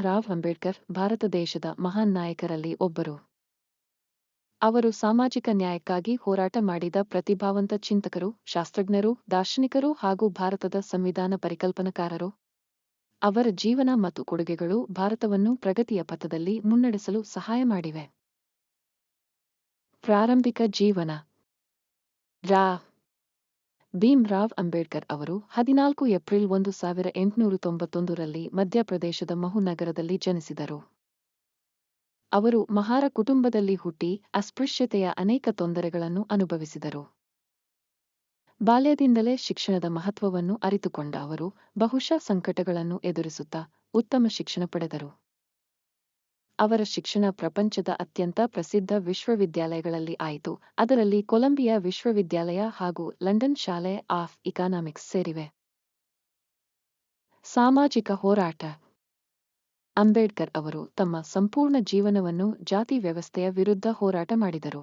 ರಾವ್ ಅಂಬೇಡ್ಕರ್ ಭಾರತ ದೇಶದ ಮಹಾನ್ ನಾಯಕರಲ್ಲಿ ಒಬ್ಬರು. ಅವರು ಸಾಮಾಜಿಕ ನ್ಯಾಯಕ್ಕಾಗಿ ಹೋರಾಟ ಮಾಡಿದ ಪ್ರತಿಭಾವಂತ ಚಿಂತಕರು, ಶಾಸ್ತ್ರಜ್ಞರು, ದಾರ್ಶನಿಕರು ಹಾಗೂ ಭಾರತದ ಸಂವಿಧಾನ ಪರಿಕಲ್ಪನಕಾರರು. ಅವರ ಜೀವನ ಮತ್ತು ಕೊಡುಗೆಗಳು ಭಾರತವನ್ನು ಪ್ರಗತಿಯ ಪಥದಲ್ಲಿ ಮುನ್ನಡೆಸಲು ಸಹಾಯ ಮಾಡಿವೆ. ಪ್ರಾರಂಭಿಕ ಜೀವನ. ರಾ. ಭೀಮ್ ರಾವ್ ಅಂಬೇಡ್ಕರ್ ಅವರು ಹದಿನಾಲ್ಕು ಏಪ್ರಿಲ್ ಒಂದು ಸಾವಿರ ಎಂಟುನೂರ ತೊಂಬತ್ತೊಂದರಲ್ಲಿ ಮಧ್ಯಪ್ರದೇಶದ ಮಹು ನಗರದಲ್ಲಿ ಜನಿಸಿದರು. ಅವರು ಮಹಾರ ಕುಟುಂಬದಲ್ಲಿ ಹುಟ್ಟಿ ಅಸ್ಪೃಶ್ಯತೆಯ ಅನೇಕ ತೊಂದರೆಗಳನ್ನು ಅನುಭವಿಸಿದರು. ಬಾಲ್ಯದಿಂದಲೇ ಶಿಕ್ಷಣದ ಮಹತ್ವವನ್ನು ಅರಿತುಕೊಂಡ ಅವರು ಬಹುಶಃ ಸಂಕಟಗಳನ್ನು ಎದುರಿಸುತ್ತಾ ಉತ್ತಮ ಶಿಕ್ಷಣ ಪಡೆದರು. ಅವರ ಶಿಕ್ಷಣ ಪ್ರಪಂಚದ ಅತ್ಯಂತ ಪ್ರಸಿದ್ಧ ವಿಶ್ವವಿದ್ಯಾಲಯಗಳಲ್ಲಿ ಆಯಿತು. ಅದರಲ್ಲಿ ಕೊಲಂಬಿಯಾ ವಿಶ್ವವಿದ್ಯಾಲಯ ಹಾಗೂ ಲಂಡನ್ ಶಾಲೆ ಆಫ್ ಇಕಾನಾಮಿಕ್ಸ್ ಸೇರಿವೆ. ಸಾಮಾಜಿಕ ಹೋರಾಟ. ಅಂಬೇಡ್ಕರ್ ಅವರು ತಮ್ಮ ಸಂಪೂರ್ಣ ಜೀವನವನ್ನು ಜಾತಿ ವ್ಯವಸ್ಥೆಯ ವಿರುದ್ಧ ಹೋರಾಟ ಮಾಡಿದರು.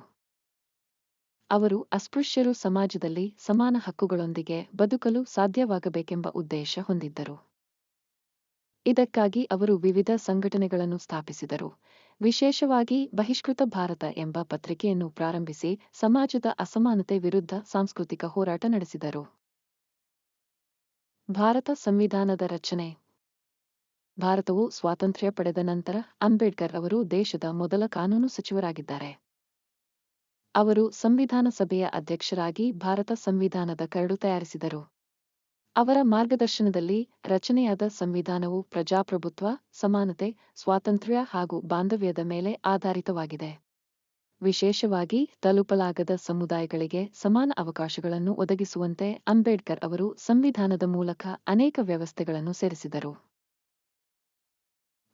ಅವರು ಅಸ್ಪೃಶ್ಯರು ಸಮಾಜದಲ್ಲಿ ಸಮಾನ ಹಕ್ಕುಗಳೊಂದಿಗೆ ಬದುಕಲು ಸಾಧ್ಯವಾಗಬೇಕೆಂಬ ಉದ್ದೇಶ ಹೊಂದಿದ್ದರು. ಇದಕ್ಕಾಗಿ ಅವರು ವಿವಿಧ ಸಂಘಟನೆಗಳನ್ನು ಸ್ಥಾಪಿಸಿದರು. ವಿಶೇಷವಾಗಿ ಬಹಿಷ್ಕೃತ ಭಾರತ ಎಂಬ ಪತ್ರಿಕೆಯನ್ನು ಪ್ರಾರಂಭಿಸಿ ಸಮಾಜದ ಅಸಮಾನತೆ ವಿರುದ್ಧ ಸಾಂಸ್ಕೃತಿಕ ಹೋರಾಟ ನಡೆಸಿದರು. ಭಾರತ ಸಂವಿಧಾನದ ರಚನೆ. ಭಾರತವು ಸ್ವಾತಂತ್ರ್ಯ ಪಡೆದ ನಂತರ ಅಂಬೇಡ್ಕರ್ ಅವರು ದೇಶದ ಮೊದಲ ಕಾನೂನು ಸಚಿವರಾಗಿದ್ದಾರೆ. ಅವರು ಸಂವಿಧಾನ ಸಭೆಯ ಅಧ್ಯಕ್ಷರಾಗಿ ಭಾರತ ಸಂವಿಧಾನದ ಕರಡು ತಯಾರಿಸಿದರು. ಅವರ ಮಾರ್ಗದರ್ಶನದಲ್ಲಿ ರಚನೆಯಾದ ಸಂವಿಧಾನವು ಪ್ರಜಾಪ್ರಭುತ್ವ, ಸಮಾನತೆ, ಸ್ವಾತಂತ್ರ್ಯ ಹಾಗೂ ಬಾಂಧವ್ಯದ ಮೇಲೆ ಆಧಾರಿತವಾಗಿದೆ. ವಿಶೇಷವಾಗಿ ತಲುಪಲಾಗದ ಸಮುದಾಯಗಳಿಗೆ ಸಮಾನ ಅವಕಾಶಗಳನ್ನು ಒದಗಿಸುವಂತೆ ಅಂಬೇಡ್ಕರ್ ಅವರು ಸಂವಿಧಾನದ ಮೂಲಕ ಅನೇಕ ವ್ಯವಸ್ಥೆಗಳನ್ನು ಸೇರಿಸಿದರು.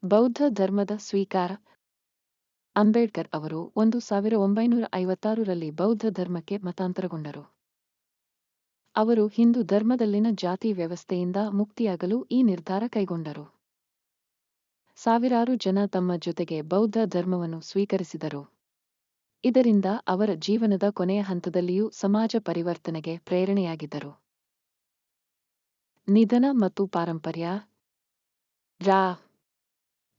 ಬೌದ್ಧ ಧರ್ಮದ ಸ್ವೀಕಾರ. ಅಂಬೇಡ್ಕರ್ ಅವರು ಒಂದು ಸಾವಿರ ಒಂಬೈನೂರ ಐವತ್ತಾರರಲ್ಲಿ ಬೌದ್ಧ ಧರ್ಮಕ್ಕೆ ಮತಾಂತರಗೊಂಡರು. ಅವರು ಹಿಂದೂ ಧರ್ಮದಲ್ಲಿನ ಜಾತಿ ವ್ಯವಸ್ಥೆಯಿಂದ ಮುಕ್ತಿಯಾಗಲು ಈ ನಿರ್ಧಾರ ಕೈಗೊಂಡರು. ಸಾವಿರಾರು ಜನ ತಮ್ಮ ಜೊತೆಗೆ ಬೌದ್ಧ ಧರ್ಮವನ್ನು ಸ್ವೀಕರಿಸಿದರು. ಇದರಿಂದ ಅವರ ಜೀವನದ ಕೊನೆಯ ಹಂತದಲ್ಲಿಯೂ ಸಮಾಜ ಪರಿವರ್ತನೆಗೆ ಪ್ರೇರಣೆಯಾಗಿದ್ದರು. ನಿಧನ ಮತ್ತು ಪಾರಂಪರ್ಯ. ರಾ.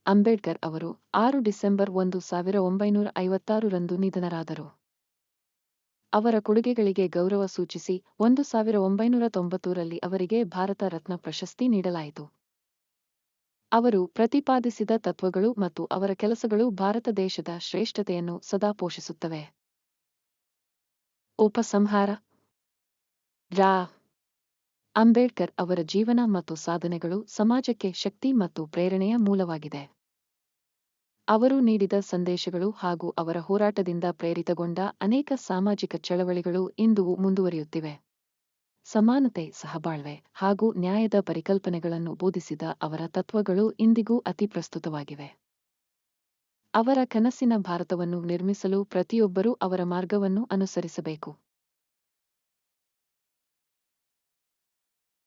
ಅಂಬೇಡ್ಕರ್ ಅವರು ಆರು ಡಿಸೆಂಬರ್ ಒಂದು ಸಾವಿರ ಒಂಬೈನೂರ ಐವತ್ತಾರರಂದು ನಿಧನರಾದರು. ಅವರ ಕೊಡುಗೆಗಳಿಗೆ ಗೌರವ ಸೂಚಿಸಿ, ಒಂದು ಸಾವಿರ ಒಂಬೈನೂರ ತೊಂಬತ್ತೂರಲ್ಲಿ ಅವರಿಗೆ ಭಾರತ ರತ್ನ ಪ್ರಶಸ್ತಿ ನೀಡಲಾಯಿತು. ಅವರು ಪ್ರತಿಪಾದಿಸಿದ ತತ್ವಗಳು ಮತ್ತು ಅವರ ಕೆಲಸಗಳು ಭಾರತ ದೇಶದ ಶ್ರೇಷ್ಠತೆಯನ್ನು ಸದಾ ಪೋಷಿಸುತ್ತವೆ. ಉಪಸಂಹಾರ ರಾ. ಅಂಬೇಡ್ಕರ್ ಅವರ ಜೀವನ ಮತ್ತು ಸಾಧನೆಗಳು ಸಮಾಜಕ್ಕೆ ಶಕ್ತಿ ಮತ್ತು ಪ್ರೇರಣೆಯ ಮೂಲವಾಗಿದೆ. ಅವರು ನೀಡಿದ ಸಂದೇಶಗಳು ಹಾಗೂ ಅವರ ಹೋರಾಟದಿಂದ ಪ್ರೇರಿತಗೊಂಡ ಅನೇಕ ಸಾಮಾಜಿಕ ಚಳವಳಿಗಳು ಇಂದು ಮುಂದುವರಿಯುತ್ತಿವೆ. ಸಮಾನತೆ, ಸಹಬಾಳ್ವೆ ಹಾಗೂ ನ್ಯಾಯದ ಪರಿಕಲ್ಪನೆಗಳನ್ನು ಬೋಧಿಸಿದ ಅವರ ತತ್ವಗಳು ಇಂದಿಗೂ ಅತಿ ಪ್ರಸ್ತುತವಾಗಿವೆ. ಅವರ ಕನಸಿನ ಭಾರತವನ್ನು ನಿರ್ಮಿಸಲು ಪ್ರತಿಯೊಬ್ಬರೂ ಅವರ ಮಾರ್ಗವನ್ನು ಅನುಸರಿಸಬೇಕು.